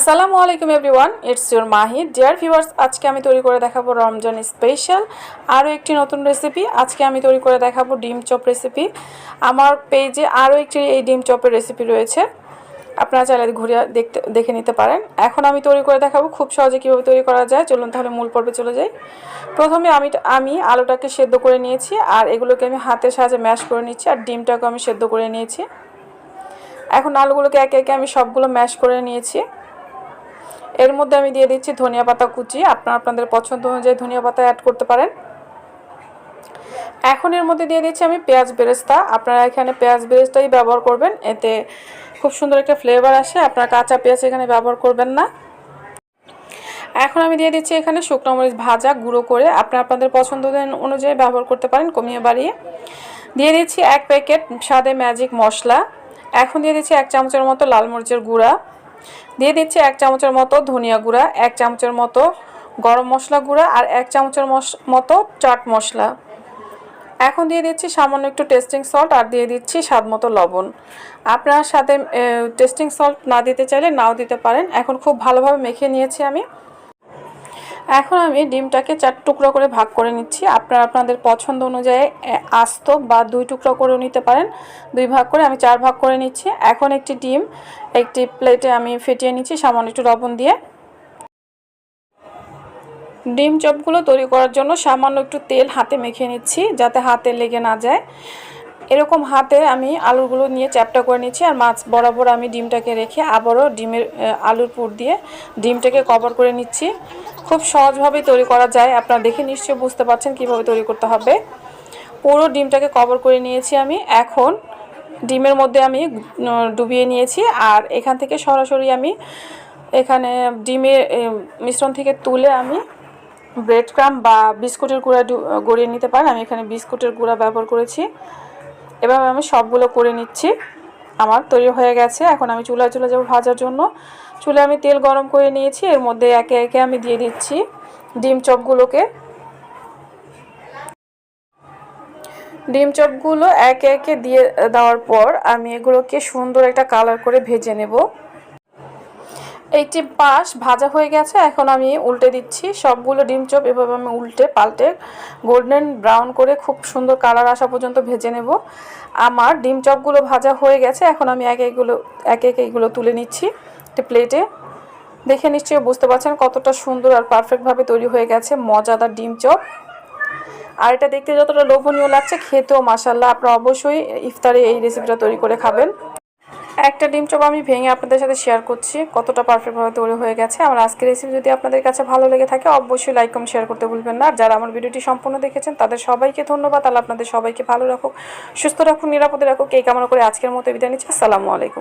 আসসালামু আলাইকুম everyone, it's your Mahi dear viewers, আজকে আমি তৈরি করে দেখাবো রমজান স্পেশাল আরও একটি নতুন রেসিপি। আজকে আমি তৈরি করে দেখাবো ডিম চপ রেসিপি। আমার পেজে আরও একটি এই ডিম চপের রেসিপি রয়েছে। আপনারা চাইলে ঘুরে দেখতে, দেখে নিতে পারেন। এখন আমি তৈরি করে দেখাবো খুব সহজে কীভাবে তৈরি করা যায়। চলুন তাহলে মূল পর্বে চলে যাই। প্রথমে আমি আমি আলুটাকে সেদ্ধ করে নিয়েছি আর এগুলোকে আমি হাতের সাহায্যে ম্যাশ করে নিচ্ছি আর ডিমটাকে আমি সেদ্ধ করে নিয়েছি। এখন আলুগুলোকে একে একে আমি সবগুলো ম্যাশ করে নিয়েছি। এর মধ্যে আমি দিয়ে দিচ্ছি ধনিয়া পাতা কুচি। আপনারা আপনাদের পছন্দ অনুযায়ী ধনিয়া পাতা অ্যাড করতে পারেন। এখন এর মধ্যে দিয়ে দিচ্ছি আমি পেঁয়াজ বেরেস্তা। আপনারা এখানে পেঁয়াজ বেরেস্তাই ব্যবহার করবেন। এতে খুব সুন্দর একটা ফ্লেভার আসে। আপনারা কাঁচা পেঁয়াজ এখানে ব্যবহার করবেন না। এখন আমি দিয়ে দিচ্ছি এখানে শুকনো মরিচ ভাজা গুঁড়ো করে। আপনারা আপনাদের পছন্দ অনুযায়ী ব্যবহার করতে পারেন কমিয়ে বাড়িয়ে। দিয়ে দিচ্ছি এক প্যাকেট স্বাদে ম্যাজিক মশলা। এখন দিয়ে দিচ্ছি এক চামচের মতো লাল মরিচের গুঁড়া। দিয়ে দিচ্ছি এক চামচের মতো ধনিয়া গুঁড়া, এক চামচের মতো গরম মশলা গুঁড়া আর এক চামচের মতো চাট মশলা। এখন দিয়ে দিচ্ছি সামান্য একটু টেস্টিং সল্ট আর দিয়ে দিচ্ছি স্বাদ মতো লবণ। আপনার সাথে টেস্টিং সল্ট না দিতে চাইলে নাও দিতে পারেন। এখন খুব ভালোভাবে মেখে নিয়েছি আমি। এখন আমি ডিমটাকে চার টুকরো করে ভাগ করে নিচ্ছি। আপনারা আপনাদের পছন্দ অনুযায়ী আস্ত বা দুই টুকরো করেও নিতে পারেন। দুই ভাগ করে আমি চার ভাগ করে নিচ্ছি। এখন একটি ডিম, একটি প্লেটে আমি ফেটিয়ে নিচ্ছি সামান্য একটু লবণ দিয়ে। ডিম চপগুলো তৈরি করার জন্য সামান্য একটু তেল হাতে মেখে নিচ্ছি যাতে হাতে লেগে না যায়। এরকম হাতে আমি আলুগুলো নিয়ে চ্যাপটা করে নিচ্ছি আর মাছ বরাবর আমি ডিমটাকে রেখে আবারও ডিমের আলুর পুর দিয়ে ডিমটাকে কভার করে নিচ্ছি। খুব সহজভাবেই তৈরি করা যায়। আপনারা দেখে নিশ্চয়ই বুঝতে পারছেন কীভাবে তৈরি করতে হবে। পুরো ডিমটাকে কভার করে নিয়েছি আমি। এখন ডিমের মধ্যে আমি ডুবিয়ে নিয়েছি আর এখান থেকে সরাসরি আমি এখানে ডিমের মিশ্রণ থেকে তুলে আমি ব্রেড ক্রাম বা বিস্কুটের গুঁড়া গড়িয়ে নিতে পারেন। আমি এখানে বিস্কুটের গুঁড়া ব্যবহার করেছি। এভাবে আমি সবগুলো করে নিচ্ছি। আমার তৈরি হয়ে গেছে। এখন আমি চুলায় চলে যাব ভাজার জন্য। চুলে আমি তেল গরম করে নিয়েছি। এর মধ্যে একে একে আমি দিয়ে দিচ্ছি ডিম চপগুলোকে। ডিম চপগুলো একে একে দিয়ে দেওয়ার পর আমি এগুলোকে সুন্দর একটা কালার করে ভেজে নেব। একটি পাশ ভাজা হয়ে গেছে। এখন আমি উল্টে দিচ্ছি। সবগুলো ডিম চপ এভাবে আমি উল্টে পাল্টে গোল্ডেন ব্রাউন করে খুব সুন্দর কালার আসা পর্যন্ত ভেজে নেব। আমার ডিম চপগুলো ভাজা হয়ে গেছে। এখন আমি এক একগুলো এক এক এইগুলো তুলে নিচ্ছি একটি প্লেটে দেখে নিশ্চয়ই বুঝতে পারছেন কতটা সুন্দর আর পারফেক্টভাবে তৈরি হয়ে গেছে মজাদার ডিম চপ। আর এটা দেখতে যতটা লোভনীয় লাগছে, খেতেও মাসাল্লাহ আপনারা অবশ্যই ইফতারে এই রেসিপিটা তৈরি করে খাবেন। একটা ডিম চপ আমি ভেঙে আপনাদের সাথে শেয়ার করছি, কতটা পারফেক্টভাবে তৈরি হয়ে গেছে। আমার আজকের রেসিপি যদি আপনাদের কাছে ভালো লেগে থাকে, অবশ্যই লাইক কম শেয়ার করতে ভুলবেন না। আর যারা আমার ভিডিওটি সম্পূর্ণ দেখেছেন, তাদের সবাইকে ধন্যবাদ। তাহলে আপনাদের সবাইকে ভালো রাখুক, সুস্থ রাখুক, নিরাপদে রাখুক। এই কামনা করে আজকের মতো বিদায় নিচ্ছি। আসসালামু আলাইকুম।